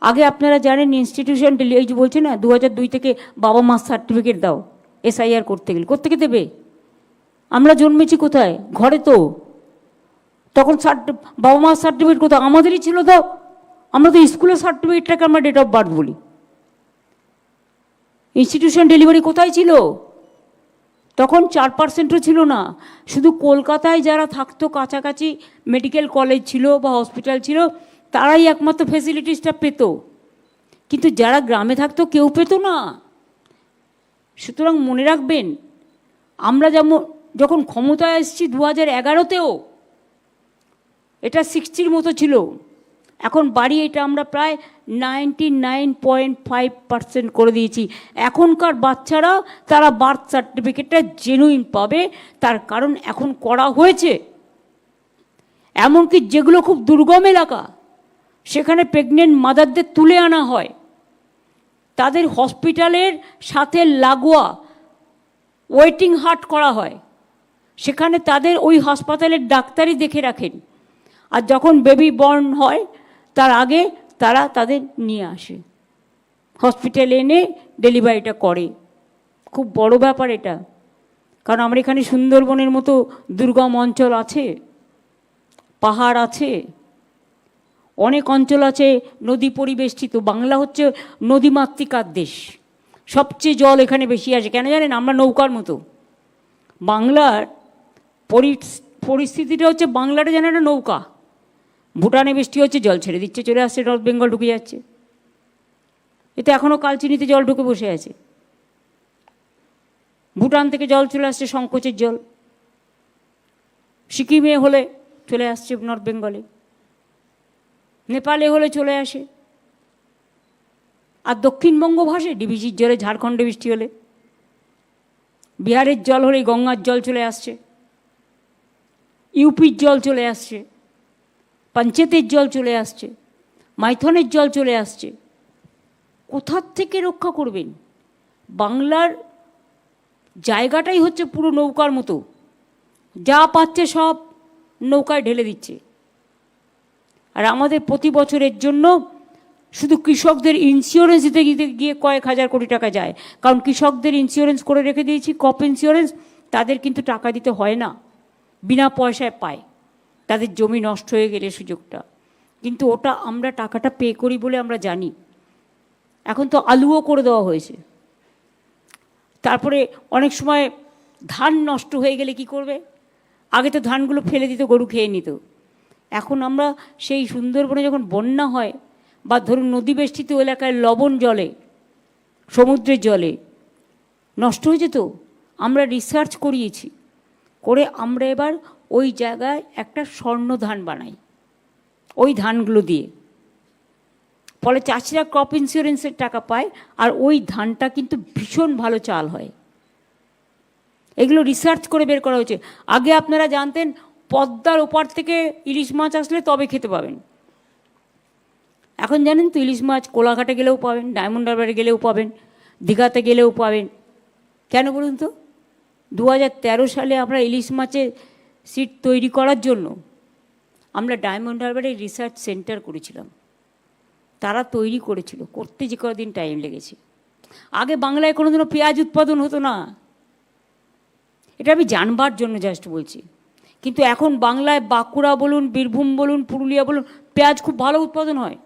আগে আপনারা জানেন ইনস্টিটিউশন এই যে বলছে না দু দুই থেকে বাবা মা সার্টিফিকেট দাও এসআইআর করতে গেলে। কোথেকে দেবে? আমরা জন্মেছি কোথায়? ঘরে তো। তখন বাবা মার সার্টিফিকেট কোথায়? আমাদেরই ছিল দাও আমরা তো স্কুলের সার্টিফিকেটটাকে আমরা ডেট অফ বার্থ বলি। ইনস্টিটিউশন ডেলিভারি কোথায় ছিল? তখন চার পার্সেন্টও ছিল না। শুধু কলকাতায় যারা থাকতো, কাছাকাছি মেডিকেল কলেজ ছিল বা হসপিটাল ছিল তারাই একমাত্র ফেসিলিটিসটা পেত। কিন্তু যারা গ্রামে থাকতো, কেউ পেতো না। সুতরাং মনে রাখবেন, আমরা যেমন, যখন ক্ষমতায় এসেছি দু হাজার এগারোতেও, এটা সিক্সটির মতো ছিল। এখন বাড়িয়ে এটা আমরা প্রায় ninety nine point five percent করে দিয়েছি। এখনকার বাচ্চারা, তারা বার্থ সার্টিফিকেটটা জেনুইন পাবে, তার কারণ এখন করা হয়েছে। এমনকি যেগুলো খুব দুর্গম এলাকা সেখানে প্রেগনেন্ট মাদারদের তুলে আনা হয়। তাদের হসপিটালের সাথে লাগোয়া ওয়েটিং হার্ট করা হয়। সেখানে তাদের ওই হাসপাতালের ডাক্তারই দেখে রাখেন। আর যখন বেবি বর্ন হয়, তার আগে তারা তাদের নিয়ে আসে। হসপিটালে এনে ডেলিভারিটা করে। খুব বড় ব্যাপার এটা। কারণ আমরা এখানে সুন্দরবনের মতো দুর্গম অঞ্চল আছে, পাহাড় আছে। অনেক অঞ্চল আছে, নদী পরিবেষ্টিত। বাংলা হচ্ছে নদীমাতৃকার দেশ। সবচেয়ে জল এখানে বেশি আসে। কেন জানেন? আমরা নৌকার মতো। বাংলার পরি- পরিস্থিতিটা হচ্ছে বাংলাটা যেন একটা নৌকা। ভুটানে বৃষ্টি হচ্ছে, জল ছেড়ে দিচ্ছে, চলে আসছে, নর্থ বেঙ্গল ঢুকে যাচ্ছে। এতে এখনও কালচিনিতে জল ঢুকে বসে আছে। ভুটান থেকে জল চলে আসছে, সংকোচের জল। সিকিমে হলে চলে আসছে নর্থ বেঙ্গলে। নেপালে হলে চলে আসে। আর দক্ষিণবঙ্গ ভাসে ডিবিসির জলে, ঝাড়খণ্ডে বৃষ্টি হলে। বিহারের জল হলে গঙ্গার জল চলে আসছে। ইউপির জল চলে আসছে। পঞ্চায়েতের জল চলে আসছে। মাইথনের জল চলে আসছে। কোথার থেকে রক্ষা করবেন? বাংলার জায়গাটাই হচ্ছে পুরো নৌকার মতো। যা পাচ্ছে সব নৌকায় ঢেলে দিচ্ছে। আর আমাদের প্রতি বছরের জন্য শুধু কৃষকদের ইন্স্যুরেন্স দিতে দিতে গিয়ে কয়েক হাজার কোটি টাকা যায়। কারণ কৃষকদের ইন্স্যুরেন্স করে রেখে দিয়েছি কপ ইন্স্যুরেন্স তাদের কিন্তু টাকা দিতে হয় না। বিনা পয়সায় পায়। তাদের জমি নষ্ট হয়ে গেলে সুযোগটা। কিন্তু ওটা আমরা টাকাটা পে করি বলে আমরা জানি। এখন তো আলুও করে দেওয়া হয়েছে। তারপরে অনেক সময় ধান নষ্ট হয়ে গেলে কি করবে? আগে তো ধানগুলো ফেলে দিত, গরু খেয়ে নিত। এখন আমরা সেই সুন্দরবনে যখন বন্যা হয়, বা ধরুন নদী বেষ্টিত এলাকায় লবণ জলে, সমুদ্রের জলে, নষ্ট হয়ে যেত, আমরা রিসার্চ করিয়েছি। করে আমরা এবার ওই জায়গায় একটা স্বর্ণ ধান বানাই, ওই ধানগুলো দিয়ে। ফলে চাষিরা ক্রপ ইন্স্যুরেন্সের টাকা পায়, আর ওই ধানটা কিন্তু ভীষণ ভালো চাল হয়। এগুলো রিসার্চ করে বের করা হয়েছে। আগে আপনারা জানতেন পদ্মার ওপার থেকে ইলিশ মাছ আসলে তবে খেতে পাবেন। এখন জানেন তো ইলিশ মাছ কোলাঘাটে গেলেও পাবেন, ডায়মন্ড হারবারে গেলেও পাবেন, দীঘাতে গেলেও পাবেন। কেন বলুন তো? দু সালে আমরা ইলিশ মাছের সিট তৈরি করার জন্য আমরা ডায়মন্ড হারবারে রিসার্চ সেন্টার করেছিলাম। তারা তৈরি করেছিল, করতে যে কদিন টাইম লেগেছে। আগে বাংলায় কোনোদিনও পেঁয়াজ উৎপাদন হতো না। এটা আমি জানবার জন্য জাস্ট বলছি। কিন্তু এখন বাংলায় বাঁকুড়া বলুন বীরভূম বলুন পুরুলিয়া বলুন পেঁয়াজ খুব ভালো উৎপাদন হয়।